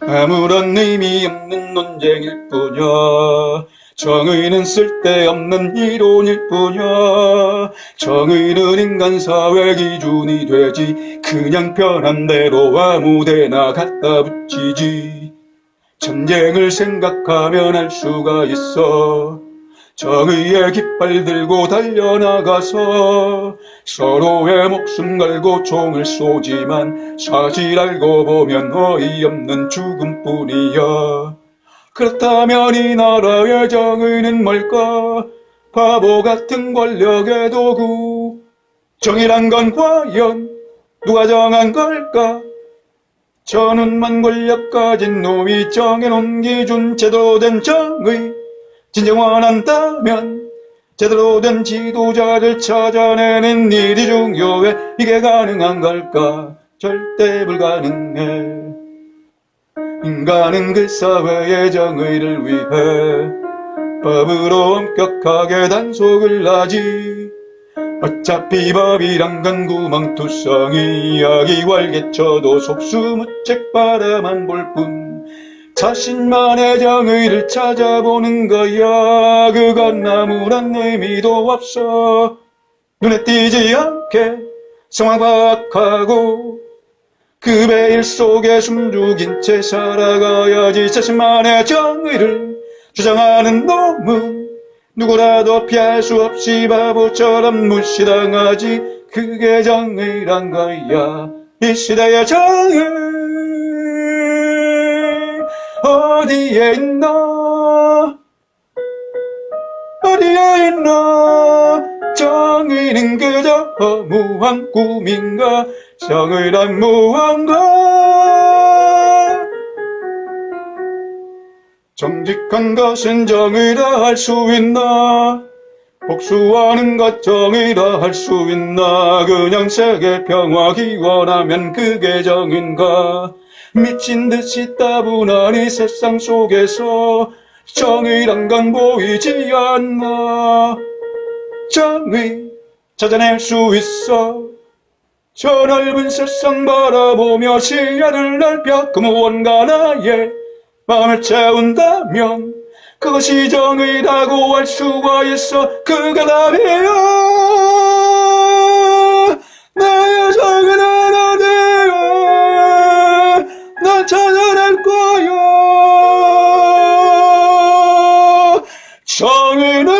아무런 의미 없는 논쟁일 뿐이야. 정의는 쓸데없는 이론일 뿐이야. 정의는 인간 사회 기준이 되지. 그냥 편한 대로 아무데나 갖다 붙이지. 전쟁을 생각하면 알 수가 있어. 정의의 깃발 들고 달려나가서 서로의 목숨 걸고 총을 쏘지만 사실 알고 보면 어이없는 죽음뿐이야. 그렇다면 이 나라의 정의는 뭘까? 바보 같은 권력의 도구. 정의란 건 과연 누가 정한 걸까? 저눈만 권력 가진 놈이 정해놓은 기준 제대로 된 정의 진정 원한다면 제대로 된 지도자를 찾아내는 일이 중요해. 이게 가능한 걸까? 절대 불가능해. 인간은 그 사회의 정의를 위해 법으로 엄격하게 단속을 하지. 어차피 법이란 건 구멍투성이 이야기 활개쳐도 속수무책 바라만 볼뿐 자신만의 정의를 찾아보는 거야. 그건 아무런 의미도 없어. 눈에 띄지 않게 상황 파악하고 그 베일 속에 숨죽인 채 살아가야지. 자신만의 정의를 주장하는 놈은 누구라도 피할 수 없이 바보처럼 무시당하지. 그게 정의란 거야. 이 시대의 정의 어디에 있나 어디에 있나 정의는 그저 허무한 꿈인가? 정의란 무언가? 정직한 것은 정의라 할 수 있나 복수하는 것 정의라 할 수 있나? 그냥 세계 평화 기원하면 그게 정인가? 미친 듯이 따분한 이 세상 속에서 정의란 건 보이지 않나? 정의 찾아낼 수 있어. 저 넓은 세상 바라보며 시야를 넓혀 그 무언가 나의 마음을 채운다면 그것이 정의라고 할 수가 있어. 그가 답이야 나의 찾아낼 거야 정의는